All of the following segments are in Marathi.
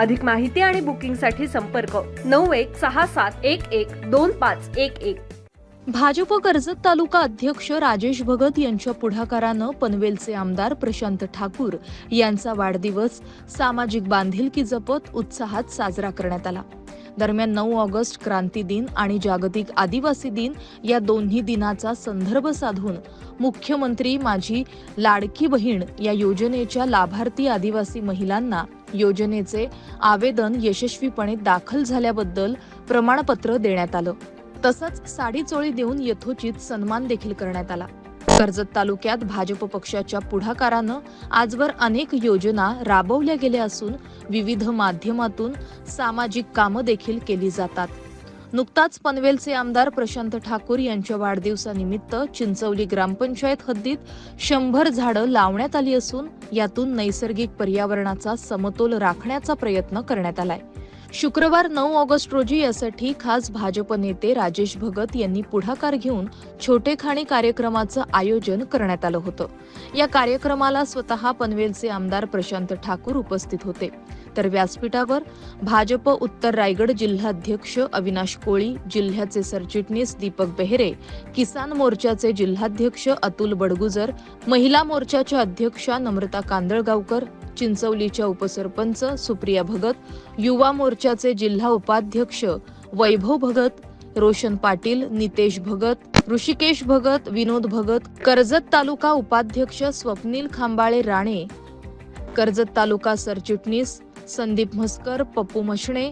अधिक माहिती आणि बुकिंगसाठी संपर्क नऊ एक सहा सात एक एक दोन पाच एक एक. भाजप कर्जत तालुका अध्यक्ष राजेश भगत यांच्या पुढाकारानं पनवेलचे आमदार प्रशांत ठाकूर यांचा वाढदिवस सामाजिक बांधिलकी जपत उत्साहात साजरा करण्यात आला. दरम्यान नऊ ऑगस्ट क्रांती दिन आणि जागतिक आदिवासी दिन या दोन्ही दिनाचा संदर्भ साधून मुख्यमंत्री माझी लाडकी बहीण या योजनेच्या लाभार्थी आदिवासी महिलांना योजनेचे आवेदन यशस्वीपणे दाखल झाल्याबद्दल प्रमाणपत्र देण्यात आलं. तसंच साडी चोळी देऊन यथोचित सन्मान देखील करण्यात आला. कर्जत तालुक्यात भाजप पक्षाच्या पुढाकारानं आजवर अनेक योजना राबवल्या गेल्या असून विविध माध्यमातून सामाजिक कामं देखील केली जातात. नुकताच पनवेलचे आमदार प्रशांत ठाकूर यांच्या वाढदिवसानिमित्त चिंचवली ग्रामपंचायत हद्दीत शंभर झाडं लावण्यात आली असून यातून नैसर्गिक पर्यावरणाचा समतोल राखण्याचा प्रयत्न करण्यात आलाय. शुक्रवार नऊ ऑगस्ट रोजी यासाठी खास भाजप नेते राजेश भगत यांनी पुढाकार घेऊन छोटे खाणी कार्यक्रमाचं आयोजन करण्यात आलं होतं. या कार्यक्रमाला स्वतः पनवेलचे आमदार प्रशांत ठाकूर उपस्थित होते. तर व्यासपीठावर भाजप उत्तर रायगड जिल्हाध्यक्ष अविनाश कोळी जिल्ह्याचे सरचिटणीस दीपक बेहरे किसान मोर्चाचे जिल्हाध्यक्ष अतुल बडगुजर महिला मोर्चाच्या अध्यक्षा नम्रता कांदळगावकर चिंचवलीच्या उपसरपंच सुप्रिया भगत युवा मोर्चाचे जिल्हा उपाध्यक्ष वैभव भगत रोशन पाटील नितेश भगत ऋषिकेश भगत विनोद भगत कर्जत तालुका उपाध्यक्ष स्वप्नील खांबाळे राणे कर्जत तालुका सरचिटणीस संदीप म्हस्कर पप्पू मशणे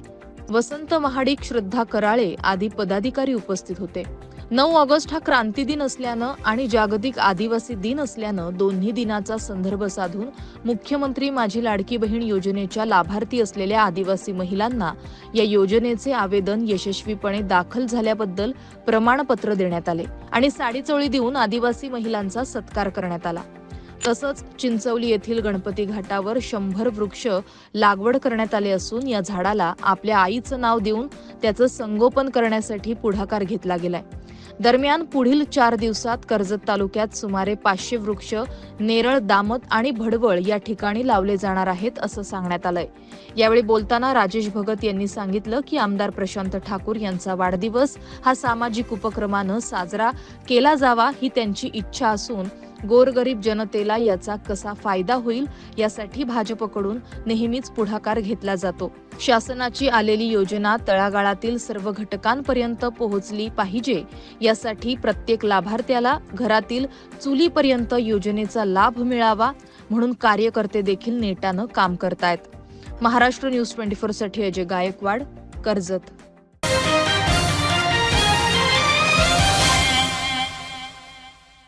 वसंत महाडिक श्रद्धा कराळे आदी पदाधिकारी उपस्थित होते. नऊ ऑगस्ट हा क्रांती दिन असल्यानं आणि जागतिक आदिवासी दिन असल्यानं दोन्ही दिनाचा संदर्भ साधून मुख्यमंत्री माझी लाडकी बहीण योजनेच्या लाभार्थी असलेल्या आदिवासी महिलांना या योजनेचे आवेदन यशस्वीपणे दाखल झाल्याबद्दल प्रमाणपत्र देण्यात आले आणि साडीचोळी देऊन आदिवासी महिलांचा सत्कार करण्यात आला. तसंच चिंचवली येथील गणपती घाटावर शंभर वृक्ष लागवड करण्यात आले असून या झाडाला आपल्या आईचं नाव देऊन त्याचं संगोपन करण्यासाठी पुढाकार घेतला गेलाय. दरम्यान पुढील चार दिवसात कर्जत तालुक्यात सुमारे पाचशे वृक्ष नेरळ दामत आणि भडवळ या ठिकाणी लावले जाणार आहेत असं सांगण्यात आलंय. यावेळी बोलताना राजेश भगत यांनी सांगितलं की आमदार प्रशांत ठाकूर यांचा वाढदिवस हा सामाजिक उपक्रमानं साजरा केला जावा ही त्यांची इच्छा असून गोरगरीब जनतेला याचा कसा फायदा होईल यासाठी भाजपकडून नेहमीच पुढाकार घेतला जातो. शासनाची आलेली योजना तळागाळातील सर्व घटकांपर्यंत पोहोचली पाहिजे यासाठी प्रत्येक लाभार्थ्याला घरातील चुलीपर्यंत योजनेचा लाभ मिळावा म्हणून कार्यकर्ते देखील नेटानं काम करतायत. महाराष्ट्र न्यूज ट्वेंटी फोरसाठी अजय गायकवाड कर्जत.